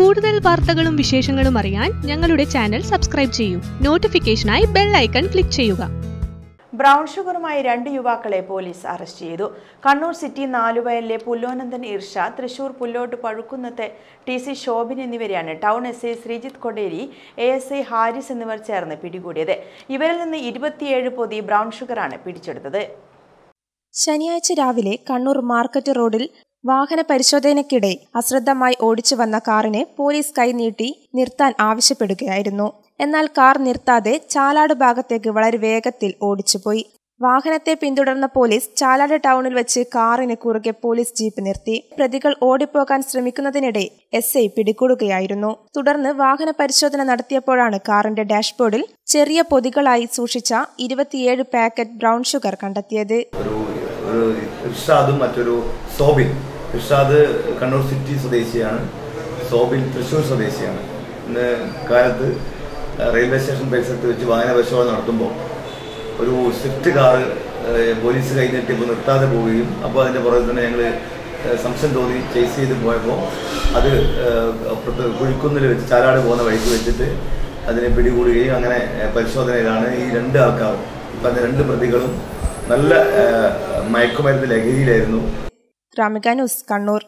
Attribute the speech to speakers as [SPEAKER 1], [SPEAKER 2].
[SPEAKER 1] കൂടുതൽ വാർത്തകളും വിശേഷങ്ങളും അറിയാൻ ഞങ്ങളുടെ ചാനൽ സബ്സ്ക്രൈബ് ചെയ്യൂ. നോട്ടിഫിക്കേഷനായി ബെൽ ഐക്കൺ ക്ലിക്ക് ചെയ്യുക.
[SPEAKER 2] ബ്രൗൺ ഷുഗറുമായി രണ്ട് യുവാക്കളെ പോലീസ് അറസ്റ്റ് ചെയ്തു. കണ്ണൂർ സിറ്റി നാലുവയലിലെ പുല്ലോനന്ദൻ ഇർഷ തൃശൂർ പുല്ലോട്ട് പഴുക്കുന്നത്തെ ടി സി ശോഭിൻ എന്നിവരെയാണ് town S I Sreejith Kodery A S I Haris എന്നിവർ ചേർന്ന് പിടികൂടിയത്. ഇവരിൽ നിന്ന് ഇരുപത്തിയേഴ് പൊതി ബ്രൗൺ ഷുഗറാണ് പിടിച്ചെടുത്തത്.
[SPEAKER 3] ശനിയാഴ്ച രാവിലെ കണ്ണൂർ മാർക്കറ്റ് റോഡിൽ വാഹന പരിശോധനയ്ക്കിടെ അശ്രദ്ധമായി ഓടിച്ചു വന്ന കാറിനെ പോലീസ് കൈനീട്ടി നിർത്താൻ ആവശ്യപ്പെടുകയായിരുന്നു. എന്നാൽ കാർ നിർത്താതെ ചാലാട് ഭാഗത്തേക്ക് വളരെ വേഗത്തിൽ ഓടിച്ചുപോയി വാഹനത്തെ പിന്തുടർന്ന പോലീസ് ചാലാട് ടൗണിൽ വെച്ച് കാറിന് കുറുകെ പോലീസ് ജീപ്പ് നിർത്തി. പ്രതികൾ ഓടിപ്പോകാൻ ശ്രമിക്കുന്നതിനിടെ എസ് ഐ പിടികൂടുകയായിരുന്നു. തുടർന്ന് വാഹന പരിശോധന നടത്തിയപ്പോഴാണ് കാറിന്റെ ഡാഷ്ബോർഡിൽ ചെറിയ പൊതികളായി സൂക്ഷിച്ച ഇരുപത്തിയേഴ് പാക്കറ്റ് ബ്രൗൺ ഷുഗർ കണ്ടെത്തിയത്.
[SPEAKER 4] മറ്റൊരു ഇർഷാദ് കണ്ണൂർ സിറ്റി സ്വദേശിയാണ് സോബിൻ തൃശ്ശൂർ സ്വദേശിയാണ്. ഇന്ന് കാലത്ത് റെയിൽവേ സ്റ്റേഷൻ പരിസരത്ത് വെച്ച് വാഹന പരിശോധന നടത്തുമ്പോൾ ഒരു സ്വിഫ്റ്റ് കാറ് പോലീസ് കഴിഞ്ഞിട്ട് ഇപ്പോൾ നിർത്താതെ പോവുകയും അപ്പോൾ അതിന്റെ പുറകെ തന്നെ ഞങ്ങൾ സംശയം തോന്നി ചേസ് ചെയ്ത് പോയപ്പോൾ അത് അപ്പുറത്ത് കുഴിക്കുന്നിൽ വെച്ച് ചാലാട് പോകുന്ന വഴിക്ക് വെച്ചിട്ട് അതിനെ പിടികൂടുകയും അങ്ങനെ പരിശോധനയിലാണ് ഈ രണ്ട് ആൾക്കാർ ഇപ്പം രണ്ട് പ്രതികളും നല്ല മയക്കുമരുന്ന് ലഹരിയിലായിരുന്നു.
[SPEAKER 3] ന്യൂസ് കണ്ണൂർ.